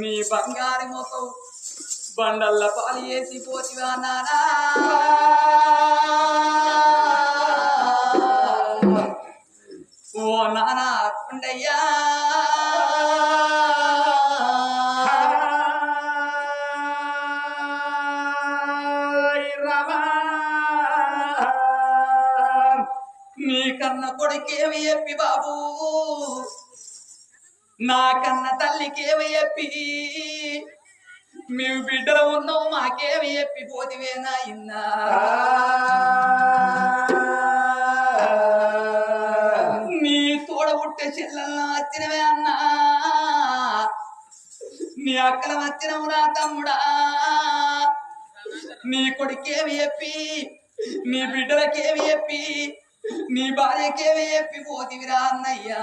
నీ బంగారు మొక్కవు బండల్ల పాలు వేసి పోతివా నానా? ఓ నానా కొండయ్యా. నీ కన్న కొడుకేమి చెప్పి బాబు? నా కన్న తల్లికేమి చెప్పి? మేము బిడ్డలు ఉన్నావు మాకేమి చెప్పి? పోతివేనా ఇన్నా? నీ తోడ పుట్టే వచ్చినవే అన్నా. నీ అక్కల వచ్చినవు నా తమ్ముడా. నీ కొడుకేమి చెప్పి? నీ బిడ్డలకేమి చెప్పి? నీ భార్యకేమి చెప్పి పోతివిరా అన్నయ్యా